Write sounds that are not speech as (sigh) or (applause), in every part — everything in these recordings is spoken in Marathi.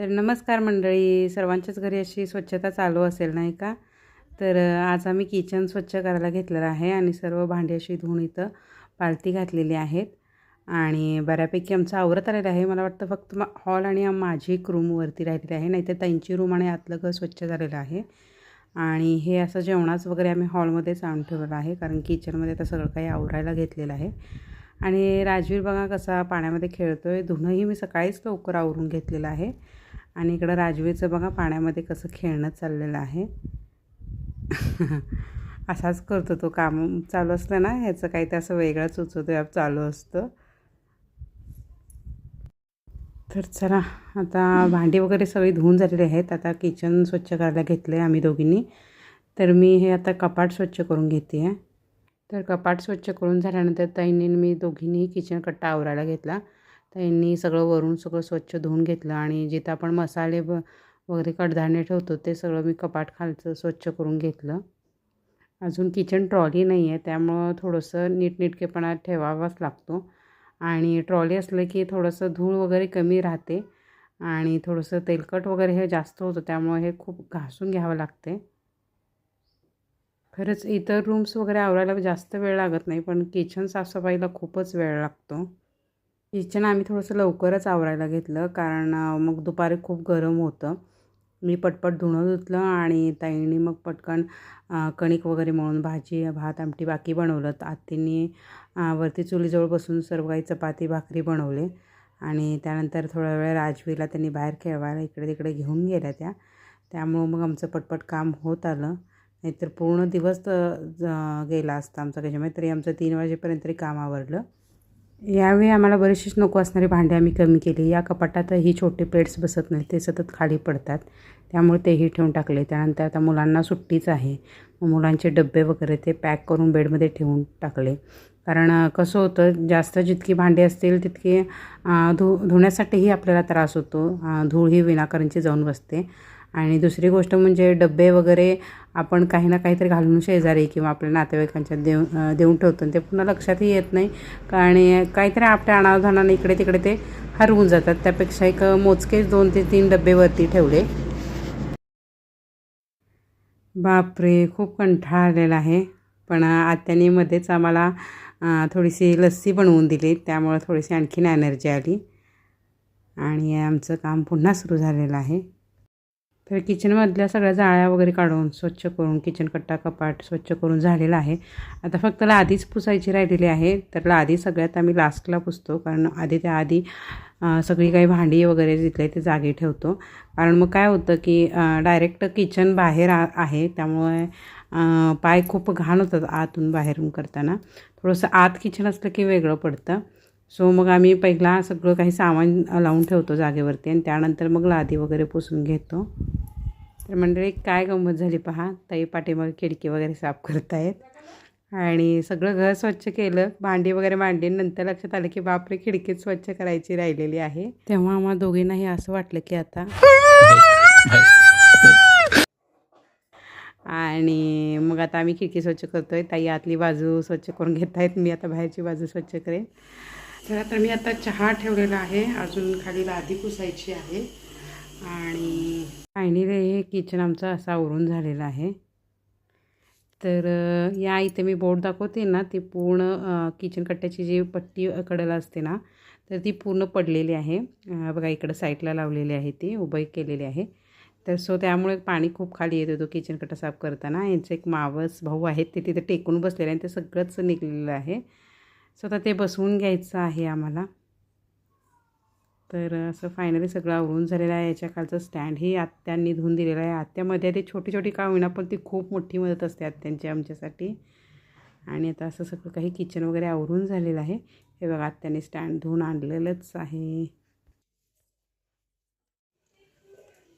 तर नमस्कार मंडळी सर्वांच्याच घरी अशी स्वच्छता चालू असेल नाही का? तर आज आम्ही किचन स्वच्छ करायला घेतलेलं आहे आणि सर्व भांडी अशी धुवून इथं पालती घातलेली आहेत. आणि बऱ्यापैकी आमचं आवरत आलेलं आहे. मला वाटतं फक्त मा हॉल आणि माझी एक रूमवरती राहिलेली आहे. नाहीतर त्यांची रूम आणि आतलं घर स्वच्छ झालेलं आहे. आणि हे असं जेवणाच वगैरे आम्ही हॉलमध्येच आणून ठेवलेलं आहे. कारण किचनमध्ये आता सगळं काही आवरायला घेतलेलं आहे. आणि राजवीर बघा कसा पाण्यामध्ये खेळतो आहे धुणंही मी सकाळीच लवकर आवरून घेतलेलं आहे. आणि इकडं राजवीचं बघा पाण्यामध्ये कसं खेळणं चाललेलं आहे. (laughs) असाच करतो तो काम. चालू असलं ना ह्याचं काही ते असं वेगळंच उचवतो चालू असतं. तर चला आता भांडी वगैरे सगळी धुवून झालेली आहेत. आता किचन स्वच्छ करायला घेतलं आहे आम्ही दोघींनी. तर मी हे आता कपाट स्वच्छ करून घेते आहे तर कपाट स्वच्छ करून झाल्यानंतर ताईंनी मी दोघींनीही किचन कट्टा आवरायला घेतला. त्यांनी सगळं वरून सगळं स्वच्छ धुवून घेतलं आणि जिथं आपण मसाले ब वगैरे कडधान्य ठेवतो ते सगळं मी कपाट खालचं स्वच्छ करून घेतलं. अजून किचन ट्रॉली नाही आहे त्यामुळं थोडंसं नीटनेटकेपणा ठेवावाच लागतो. आणि ट्रॉली असलं की थोडंसं धूळ वगैरे कमी राहते आणि थोडंसं तेलकट वगैरे हे जास्त होतं त्यामुळे हे खूप घासून घ्यावं लागते. खरंच इतर रूम्स वगैरे आवरायला जास्त वेळ लागत नाही पण किचन साफसफाईला खूपच वेळ लागतो. किचन आम्ही थोडंसं लवकरच आवरायला घेतलं कारण मग दुपारी खूप गरम होतं. मी पटपट धुणं धुतलं आणि ताईंनी मग पटकन कणिक वगैरे मळून भाजी भात आमटी बाकी बनवलं. आत्तींनी वरती चुलीजवळ बसून सर्व काही चपाती भाकरी बनवले आणि त्यानंतर थोडा वेळ राजवीला त्यांनी बाहेर खेळवायला इकडे तिकडे घेऊन गेल्या त्या. त्यामुळं मग आमचं पटपट काम होत आलं. नाहीतर पूर्ण दिवस तर ज- गेला असता आमचा. त्याच्यामुळे तरी आमचं तीन वाजेपर्यंत तरी काम आवरलं. यावेळी आम्हाला बरीचशीच नको असणारी भांडी आम्ही कमी केली. या कपाटातही छोटे प्लेट्स बसत नाही ते सतत खाली पडतात. त्यामुळे तेही ठेवून टाकले. त्यानंतर आता मुलांना सुट्टीच आहे. मुलांचे डबे वगैरे ते पॅक करून बेडमध्ये ठेवून टाकले. कारण कसं होतं जास्त जितकी भांडी असतील तितकी धु धुण्यासाठीही आपल्याला त्रास होतो. धूळ ही विनाकारणची जाऊन बसते. आणि दुसरी गोष्ट म्हणजे डबे वगैरे आपण काही ना काहीतरी घालून शेजारी किंवा आपल्या नातेवाईकांच्या देऊ देऊन ठेवतो आणि ते पुन्हा लक्षातही येत नाही. आणि काहीतरी आपल्या अनावधानाने इकडे तिकडे ते हरवून जातात. त्यापेक्षा एक मोजकेच दोन ते तीन डब्बेवरती ठेवले. बापरे खूप कंठाळा आलेला आहे. पण आत्याने मध्येच आम्हाला थोडीशी लस्सी बनवून दिली. त्यामुळं थोडीशी आणखीन एनर्जी आली. आणि आमचं काम पुन्हा सुरू झालेलं आहे. तर किचनमधल्या सगळ्या जाळ्या वगैरे काढून स्वच्छ करून किचन कट्टा कपाट स्वच्छ करून झालेलं आहे. आता फक्त लादीच पुसायची राहिलेली आहे. तर लादी सगळ्यात आम्ही लास्टला पुसतो. कारण आधी त्या आधी सगळी काही भांडी वगैरे जिथले ते जागी ठेवतो. कारण मग काय होतं की डायरेक्ट किचन बाहेर आ आहे. त्यामुळे पाय खूप घाण होतात आतून बाहेरून करताना. थोडंसं आत किचन असलं की वेगळं पडतं. सो मग आम्ही पहिला सगळं काही सामान लावून ठेवतो जागेवरती. आणि त्यानंतर मग लादी वगैरे पुसून घेतो. तर मंडळी काय गंमत झाली पहा. ताई पाठीमागे खिडकी वगैरे साफ करतायत. आणि सगळं घर स्वच्छ केलं. भांडी वगैरे मांडली. नंतर लक्षात आलं की बापरे खिडकीत स्वच्छ करायची राहिलेली आहे. तेव्हा आम्हाला दोघींनाही असं वाटलं की आता आणि मग आता आम्ही खिडकी स्वच्छ करतोय. ताई आतली बाजू स्वच्छ करून घेत आहेत मी आता बाहेरची बाजू स्वच्छ करेन. तर आता मी आता चहा ठेवलेला आहे. अजून खाली लादी पुसायची आहे. आणि फायनली हे किचन आमचं असं आवरून झालेलं आहे. तर या इथे मी बोट दाखवते ना ती पूर्ण किचन कट्ट्याची जी पट्टी कडेला असते ना तर ती पूर्ण पडलेली आहे. बघा इकडं साईडला लावलेली आहे ती उभं केलेली आहे. तर सो त्यामुळे पाणी खूप खाली येत होतं किचन कट्टा साफ करताना. यांचं एक मावस भाऊ आहेत ते तिथे टेकून बसलेले आणि ते सगळंच निघलेलं आहे. सो आता ते बसवून घ्यायचं आहे आम्हाला. तर असं फायनली सगळं आवरून झालेलं आहे. याच्या खालचं स्टँडही आत्यांनी धुवून दिलेलं आहे. आत्यामध्ये ते छोटी छोटी का होईना पण ती खूप मोठी मदत असते आत्यांची आमच्यासाठी. आणि आता असं सगळं काही किचन वगैरे आवरून झालेलं आहे. हे बघा आत्याने स्टँड धुवून आणलेलंच आहे.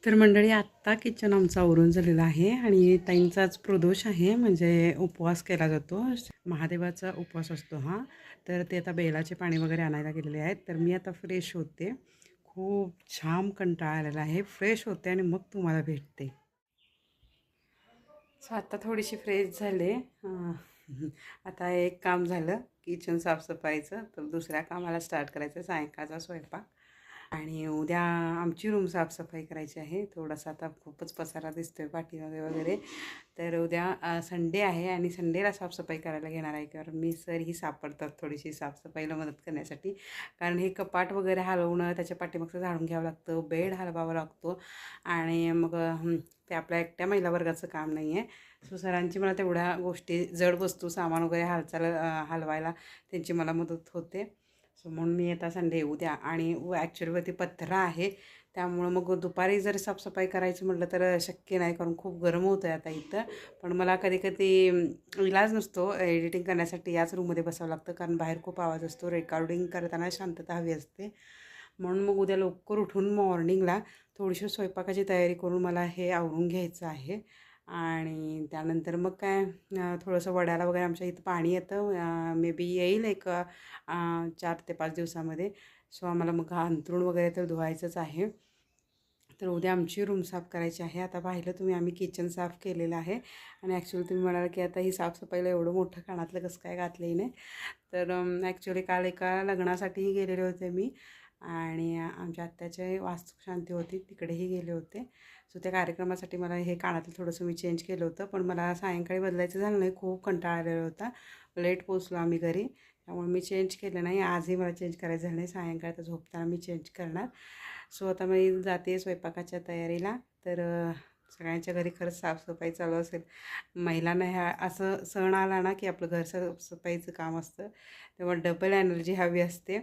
तर मंडळी आत्ता किचन आमचं आवरून झालेलं आहे. आणि ताईंचाच प्रदोष आहे. म्हणजे उपवास केला जातो. महादेवाचा उपवास असतो हा. तर ते आता बेलाचे पाणी वगैरे आणायला गेलेले आहेत. तर मी आता फ्रेश होते. खूप छान कंटाळा आलेला आहे. फ्रेश होते आणि मग तुम्हाला भेटते. सो आता थोडीशी फ्रेश झाले. आता एक काम झालं. किचन साफसफाईचं. तर दुसऱ्या कामाला स्टार्ट करायचं. सायंकाळचा स्वयंपाक. आणि उद्या आमची रूम साफसफाई करायची आहे. थोडासा आता खूपच पसारा दिसतोय पाठीमागे वगैरे. तर उद्या संडे आहे आणि संडेला साफसफाई करायला घेणार आहे कारण मी सर ही सापडतात थोडीशी साफसफाईला मदत करण्यासाठी. कारण हे कपाट वगैरे हलवणं त्याच्या पाठीमागचं झाडून घ्यावं लागतं बेड हलवावा लागतो. आणि मग ते आपल्या एकट्या महिला वर्गाचं काम नाही आहे सो सरांची मला तेवढ्या गोष्टी जड वस्तू सामान वगैरे हालचाल हलवायला त्यांची मला मदत होते. सो म्हणून मी येता संडे उद्या आणि ॲक्च्युअलीवरती पत्रा आहे. त्यामुळं मग दुपारी जर साफसफाई करायचं म्हटलं तर शक्य नाही कारण खूप गरम होतं आहे आता इथं. पण मला कधी कधी इलाज नसतो एडिटिंग करण्यासाठी याच रूममध्ये बसावं लागतं कारण बाहेर खूप आवाज असतो रेकॉर्डिंग करताना शांतता हवी असते. म्हणून मग उद्या लवकर उठून मॉर्निंगला थोडीशी स्वयंपाकाची तयारी करून मला हे आवरून घ्यायचं आहे. आणि त्यानंतर मग काय थोडंसं वड्याला वगैरे आमच्या इथं पाणी येतं. मे बी येईल एक चार ते पाच दिवसामध्ये. सो आम्हाला मग अंथरूण वगैरे तर धुवायचंच आहे. तर उद्या आमची रूम साफ करायची आहे. आता पाहिलं तुम्ही आम्ही किचन साफ केलेलं आहे. आणि ॲक्च्युली तुम्ही म्हणाल की आता ही साफसफाईला एवढं मोठं कानातलं कसं काय घातलं नाही तर ॲक्च्युली काल एका लग्नासाठीही गेलेले होते मी. आणि आमच्या आत्याचे वास्तुशांती होती तिकडेही गेले होते. सो त्या कार्यक्रमासाठी मला हे कानातलं थोडंसं मी चेंज केलं होतं. पण मला सायंकाळी बदलायचं झालं नाही खूप कंटाळा आलेला होता. लेट पोचलो आम्ही घरी. त्यामुळे मी चेंज केलं नाही. आजही मला चेंज करायचं झालं नाही. सायंकाळी तर झोपताना मी चेंज करणार. सो आता मी जाते स्वयंपाकाच्या तयारीला. तर सगळ्यांच्या घरी खरंच साफसफाई चालू असेल. महिलांना ह्या असं सण आला ना की आपलं घर साफसफाईचं काम असतं. तेव्हा डबल एनर्जी हवी असते.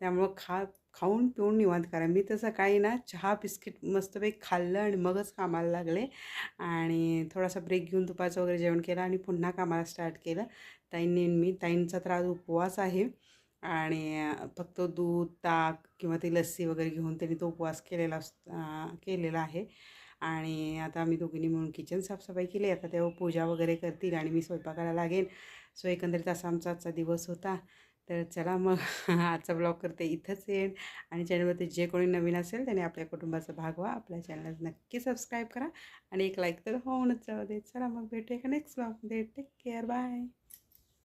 त्यामुळं खा खाऊन पिऊन निवांत करा. मी तर सकाळी ना चहा बिस्किट मस्तपैकी खाल्लं आणि मगच कामाला लागले. आणि थोडासा ब्रेक घेऊन दुपारचं वगैरे जेवण केलं आणि पुन्हा कामाला स्टार्ट केलं. ताईंनी मी. ताईंचा तर आज उपवास आहे. आणि फक्त दूध ताक किंवा ती लस्सी वगैरे घेऊन त्यांनी तो उपवास केलेला अस केलेला आहे. आणि आता आम्ही दोघींनी मिळून किचन साफसफाई केली. आता तेव्हा पूजा वगैरे करतील आणि मी स्वयंपाकाला लागेन. सो एकंदरीत असा आमचा आजचा दिवस होता. तर चला मग (laughs) आजचा ब्लॉग करते इथंच येईन आणि चॅनलवरती जे कोणी नवीन असेल त्याने आपल्या कुटुंबाचा भाग व्हा. आपल्या चॅनलला नक्की सबस्क्राईब करा. आणि एक लाईक तर होऊनच जाऊ दे. चला मग भेटूया का नेक्स्ट ब्लॉगमध्ये टेक केअर बाय